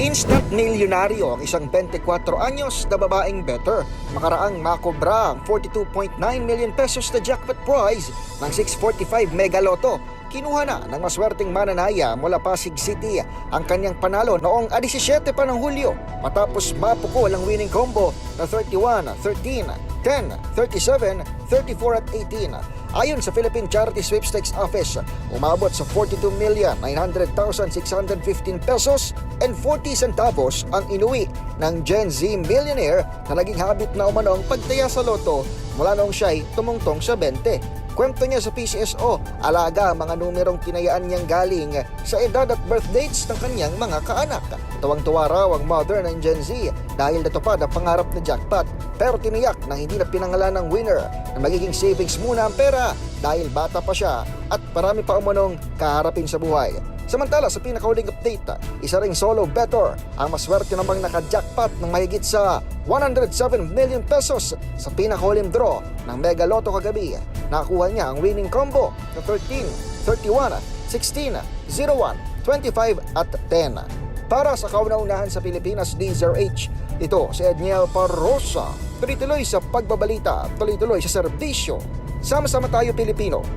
Instant milyonaryo ang isang 24 anyos na babaeng better. Makaraang makobra ang 42.9 million pesos na jackpot prize ng 645 Mega Lotto. Kinuha na ng maswerteng mananaya mula Pasig City ang kanyang panalo noong 17 pa ng Hulyo matapos mapukol ang winning combo na 31, 13, 10, 37, 34 at 18. Ayon sa Philippine Charity Sweepstakes Office, umabot sa 42,900,615 pesos and 40 centavos ang inuwi ng Gen Z millionaire na naging habit na umanong pagtaya sa loto mula noong siya'y tumungtong sa 20. Kwento niya sa PCSO, alaga ang mga numerong tinayaan niyang galing sa edad at birth dates ng kanyang mga kaanak. Tuwang-tuwa raw ang mother ng Gen Z dahil natupad ang pangarap na jackpot pero tiniyak na hindi na pinangalan ng winner na magiging savings muna ang pera dahil bata pa siya at marami pa umanong kaharapin sa buhay. Samantala sa pinakahuling update, isa ring solo better ang maswerte namang naka-jackpot ng mahigit sa 107 million pesos sa pinakahuling draw ng Mega Lotto kagabi. Nakuha niya ang winning combo na 13, 31, 16, 01, 25 at 10. Para sa kauna-unahan sa Pilipinas DZRH, ito si Edniel Parrosa. Tuloy-tuloy sa pagbabalita, tuloy-tuloy sa serbisyo. Sama-sama tayo Pilipino